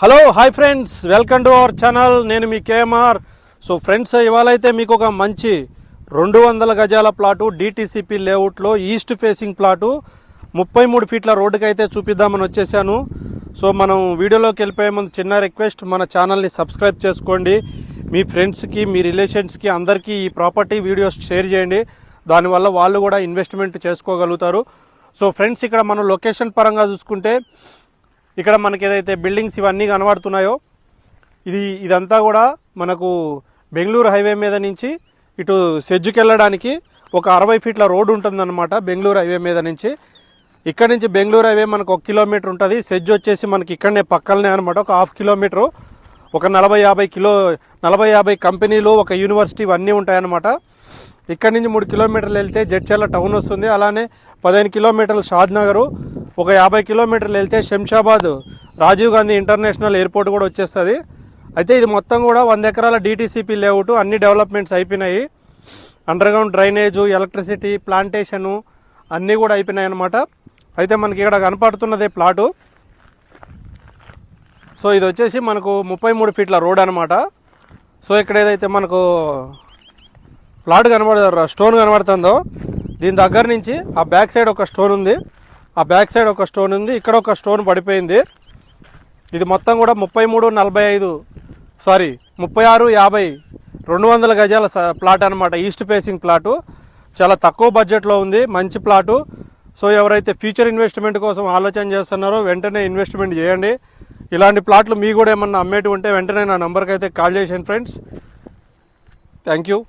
Hello hi friends welcome to our channel నేను మీ KMR. So friends ఇవాళ అయితే మీకు ఒక మంచి రెండు వందల గజాల ప్లాటు డిటీసీపీ లేఅవుట్లో ఈస్ట్ ఫేసింగ్ ప్లాటు ముప్పై మూడు ఫీట్ల రోడ్డుకి అయితే చూపిద్దామని వచ్చేసాను. సో మనం వీడియోలోకి వెళ్ళిపోయే ముందు చిన్న రిక్వెస్ట్ మన ఛానల్ని సబ్స్క్రైబ్ చేసుకోండి. మీ ఫ్రెండ్స్కి మీ రిలేషన్స్కి అందరికీ ఈ ప్రాపర్టీ వీడియోస్ షేర్ చేయండి. దానివల్ల వాళ్ళు కూడా ఇన్వెస్ట్మెంట్ చేసుకోగలుగుతారు. సో ఫ్రెండ్స్ ఇక్కడ మనం లొకేషన్ పరంగా చూసుకుంటే ఇక్కడ మనకి ఏదైతే బిల్డింగ్స్ ఇవన్నీ కనబడుతున్నాయో ఇది ఇదంతా కూడా మనకు బెంగళూరు హైవే మీద నుంచి ఇటు సెజ్జుకి వెళ్ళడానికి ఒక అరవై ఫీట్ల రోడ్డు ఉంటుందన్నమాట బెంగళూరు హైవే మీద నుంచి. ఇక్కడ నుంచి బెంగళూరు హైవే మనకు ఒక కిలోమీటర్ ఉంటుంది. సెజ్జు వచ్చేసి మనకి ఇక్కడనే పక్కనే అనమాట ఒక హాఫ్ కిలోమీటరు ఒక నలభై యాభై కిలో నలభై యాభై కంపెనీలు ఒక యూనివర్సిటీ ఇవన్నీ ఉంటాయన్నమాట. ఇక్కడ నుంచి మూడు కిలోమీటర్లు వెళ్తే జడ్చర్ల టౌన్ వస్తుంది. అలానే పదిహేను కిలోమీటర్లు షాద్ నగరు ఒక యాభై కిలోమీటర్లు వెళ్తే శంషాబాద్ రాజీవ్ గాంధీ ఇంటర్నేషనల్ ఎయిర్పోర్ట్ కూడా వచ్చేస్తుంది. అయితే ఇది మొత్తం కూడా వంద ఎకరాల డిటిసిపి లేఅవుట్ అన్ని డెవలప్మెంట్స్ అయిపోయినాయి. అండర్గ్రౌండ్ డ్రైనేజు ఎలక్ట్రిసిటీ ప్లాంటేషను అన్నీ కూడా అయిపోయినాయి అనమాట అయితే మనకి ఇక్కడ కనపడుతున్నదే ప్లాటు. సో ఇది వచ్చేసి మనకు ముప్పై మూడు ఫీట్ల రోడ్ అనమాట సో ఇక్కడ ఏదైతే మనకు ప్లాట్ కనబడ స్టోన్ కనబడుతుందో దీని దగ్గర నుంచి ఆ బ్యాక్ సైడ్ ఒక స్టోన్ ఉంది. ఆ బ్యాక్ సైడ్ ఒక స్టోన్ ఉంది ఇక్కడ ఒక స్టోన్ పడిపోయింది. ఇది మొత్తం కూడా ముప్పై మూడు నలభై ఐదు సారీ ముప్పై ఆరు యాభై రెండు వందల గజాల స- ప్లాట్ అనమాట ఈస్ట్ ఫేసింగ్ ప్లాటు. చాలా తక్కువ బడ్జెట్లో ఉంది మంచి ప్లాటు. సో ఎవరైతే ఫ్యూచర్ ఇన్వెస్ట్మెంట్ కోసం ఆలోచన చేస్తున్నారో వెంటనే ఇన్వెస్ట్మెంట్ చేయండి. ఇలాంటి ప్లాట్లు మీ కూడా ఏమన్నా అమ్మేటి ఉంటే వెంటనే నా నెంబర్కి అయితే కాల్ చేసాను ఫ్రెండ్స్. Thank you.